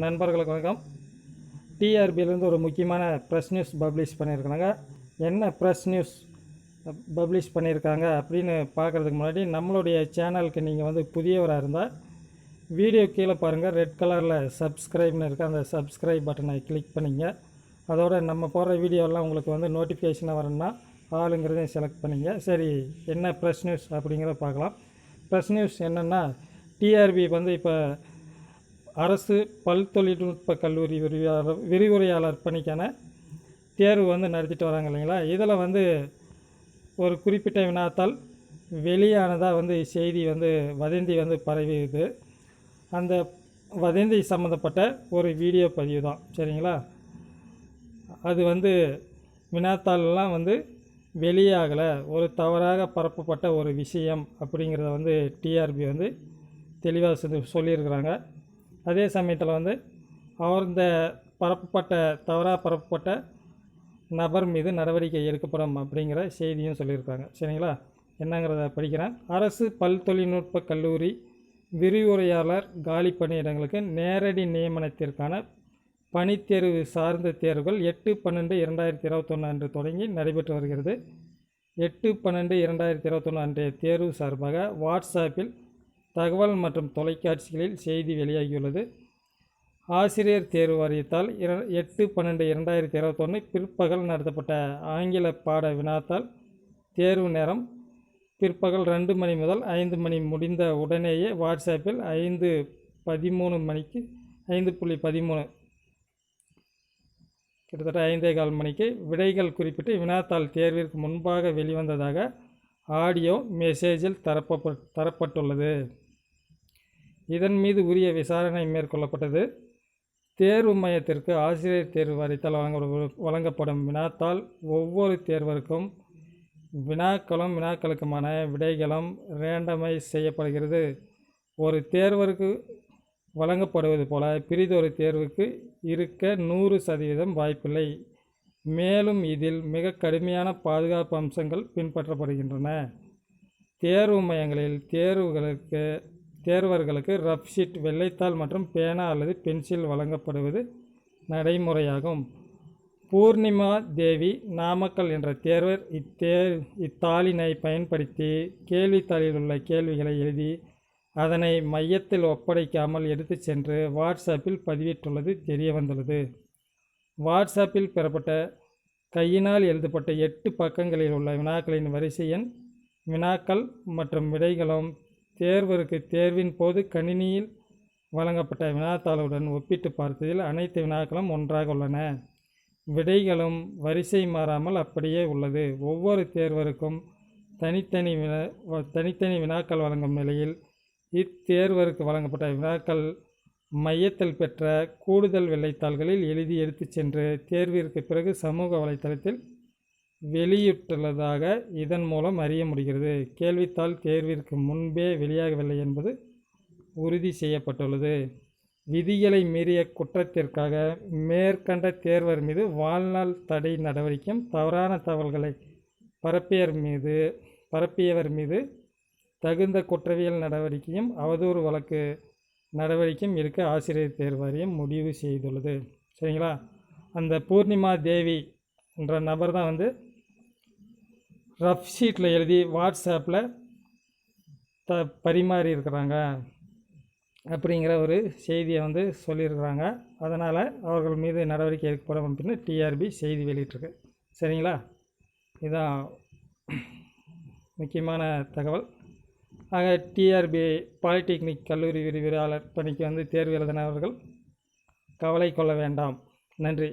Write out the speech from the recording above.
நண்பர்களுக்கு வணக்கம். டிஆர்பியிலேருந்து ஒரு முக்கியமான ப்ரெஸ் நியூஸ் பப்ளிஷ் பண்ணியிருக்காங்க என்ன ப்ரெஸ் நியூஸ் பப்ளிஷ் பண்ணியிருக்காங்க அப்படின்னு பார்க்குறதுக்கு முன்னாடி நம்மளுடைய சேனலுக்கு நீங்கள் வந்து புதியவராக இருந்தால் வீடியோ கீழே பாருங்கள் ரெட் கலரில் சப்ஸ்கிரைப்னு இருக்குது அந்த சப்ஸ்கிரைப் பட்டனை கிளிக் பண்ணிங்க. அதோட நம்ம போடுற வீடியோலாம் உங்களுக்கு வந்து நோட்டிஃபிகேஷனாக வரணும்னா ஆளுங்கிறதையும் செலக்ட் பண்ணிங்க. சரி என்ன ப்ரெஸ் நியூஸ் அப்படிங்கிறத பார்க்கலாம். ப்ரெஸ் நியூஸ் என்னென்னா டிஆர்பி வந்து இப்போ அரசு பல் தொழில்நுட்ப கல்லூரி விரிவாளர் விரிவுரையாளர் பணிக்கான தேர்வு வந்து நடத்திட்டு வராங்க இல்லைங்களா? இதில் வந்து ஒரு குறிப்பிட்ட வினாத்தால் வெளியானதாக வந்து செய்தி வந்து வதந்தி வந்து பரவியுது. அந்த வதந்தி சம்மந்தப்பட்ட ஒரு வீடியோ பதிவு தான். சரிங்களா? அது வந்து வினாத்தாள்லாம் வந்து வெளியாகலை ஒரு தவறாக பரப்பப்பட்ட ஒரு விஷயம் அப்படிங்கிறத வந்து டிஆர்பி வந்து தெளிவாக சொல்லி சொல்லியிருக்கிறாங்க. அதே சமயத்தில் வந்து அவர் இந்த பரப்பப்பட்ட தவறாக பரப்பப்பட்ட நபர் மீது நடவடிக்கை எடுக்கப்படும் அப்படிங்கிற செய்தியும் சொல்லியிருக்காங்க. சரிங்களா? என்னங்கிறத படிக்கிறேன். அரசு பல் தொழில்நுட்ப கல்லூரி விரிவுரையாளர் காலி பணியிடங்களுக்கு நேரடி நியமனத்திற்கான பணித்தேர்வு சார்ந்த தேர்வுகள் எட்டு பன்னெண்டு இரண்டாயிரத்தி இருபத்தொன்று அன்று தொடங்கி நடைபெற்று வருகிறது. எட்டு பன்னெண்டு இரண்டாயிரத்தி இருபத்தொன்று அன்றைய தேர்வு சார்பாக வாட்ஸ்அப்பில் தகவல் மற்றும் தொலைக்காட்சிகளில் செய்தி வெளியாகியுள்ளது. ஆசிரியர் தேர்வு வாரியத்தால் இர எட்டு பன்னெண்டு இரண்டாயிரத்தி இருபத்தொன்று பிற்பகல் நடத்தப்பட்ட ஆங்கில பாட வினாத்தால் தேர்வு நேரம் பிற்பகல் ரெண்டு மணி முதல் ஐந்து மணி முடிந்த உடனேயே வாட்ஸ்அப்பில் ஐந்து பதிமூணு மணிக்கு ஐந்து புள்ளி பதிமூணு கிட்டத்தட்ட ஐந்தே கால் மணிக்கு விடைகள் குறிப்பிட்டு வினாத்தாள் தேர்விற்கு முன்பாக வெளிவந்ததாக ஆடியோ மெசேஜில் தரப்ப தரப்பட்டுள்ளது. இதன் மீது உரிய விசாரணை மேற்கொள்ளப்பட்டது. தேர்வு மையத்திற்கு ஆசிரியர் தேர்வு வாரியத்தால் வழங்க வழங்கப்படும் வினாத்தால் ஒவ்வொரு தேர்வருக்கும் வினாக்களும் வினாக்களுக்குமான விடைகளும் ரேண்டமைஸ் செய்யப்படுகிறது. ஒரு தேர்வருக்கு வழங்கப்படுவது போல பிரிதொரு தேர்வுக்கு இருக்க நூறு சதவீதம் வாய்ப்பில்லை. மேலும் இதில் மிக கடுமையான பாதுகாப்பு அம்சங்கள் பின்பற்றப்படுகின்றன. தேர்வு மையங்களில் தேர்வுகளுக்கு தேர்வர்களுக்கு ரஃப் ஷீட் வெள்ளைத்தாள் மற்றும் பேனா அல்லது பென்சில் வழங்கப்படுவது நடைமுறையாகும். பூர்ணிமா தேவி நாமக்கல் என்ற தேர்வர் இத்தே இத்தாளினை பயன்படுத்தி கேள்வித்தாளில் உள்ள கேள்விகளை எழுதி அதனை மையத்தில் ஒப்படைக்காமல் எடுத்துச் சென்று வாட்ஸ்அப்பில் பதிவிட்டுள்ளது தெரிய வந்துள்ளது வாட்ஸ்அப்பில் பெறப்பட்ட கையினால் எழுதப்பட்ட எட்டு பக்கங்களில் உள்ள வினாக்களின் வரிசை எண் வினாக்கள் மற்றும் விடைகளும் தேர்வருக்கு தேர்வின் போது கணினியில் வழங்கப்பட்ட வினாத்தாளுடன் ஒப்பிட்டு பார்த்ததில் அனைத்து வினாக்களும் ஒன்றாக உள்ளன. விடைகளும் வரிசை மாறாமல் அப்படியே உள்ளது. ஒவ்வொரு தேர்வருக்கும் தனித்தனி வினா தனித்தனி வினாக்கள் வழங்கும் நிலையில் இத்தேர்வருக்கு வழங்கப்பட்ட வினாக்கள் மையத்தில் பெற்ற கூடுதல் வெள்ளைத்தாள்களில் எழுதி எடுத்துச் சென்று தேர்விற்கு பிறகு சமூக வலைத்தளத்தில் வெளியிட்டுள்ளதாக இதன் மூலம் அறிய முடிகிறது. கேள்வித்தாள் தேர்விற்கு முன்பே வெளியாகவில்லை என்பது உறுதி செய்யப்பட்டுள்ளது. விதிகளை மீறிய குற்றத்திற்காக மேற்கண்ட தேர்வர் மீது வாழ்நாள் தடை நடவடிக்கையும் தவறான தகவல்களை பரப்பியர் மீது பரப்பியவர் மீது தகுந்த குற்றவியல் நடவடிக்கையும் அவதூறு வழக்கு நடவடிக்கையும் இருக்க ஆசிரியர் தேர்வாரியம் முடிவு செய்துள்ளது. சரிங்களா? அந்த பூர்ணிமா தேவி என்ற நபர் தான் வந்து ரஃப் ஷீட்டில் எழுதி வாட்ஸ்அப்பில் த பரிமாறி இருக்கிறாங்க அப்படிங்கிற ஒரு செய்தியை வந்து சொல்லியிருக்கிறாங்க. அதனால் அவர்கள் மீது நடவடிக்கை எடுக்கப்படும் அப்படின்னு டிஆர்பி செய்தி வெளியிட்டிருக்கு. சரிங்களா? இதுதான் முக்கியமான தகவல். ஆக டிஆர்பி பாலிடெக்னிக் கல்லூரி விரிவுரையாளர் பணிக்கு வந்து தேர்வு எழுதினவர்கள் கவலை கொள்ள வேண்டாம். நன்றி.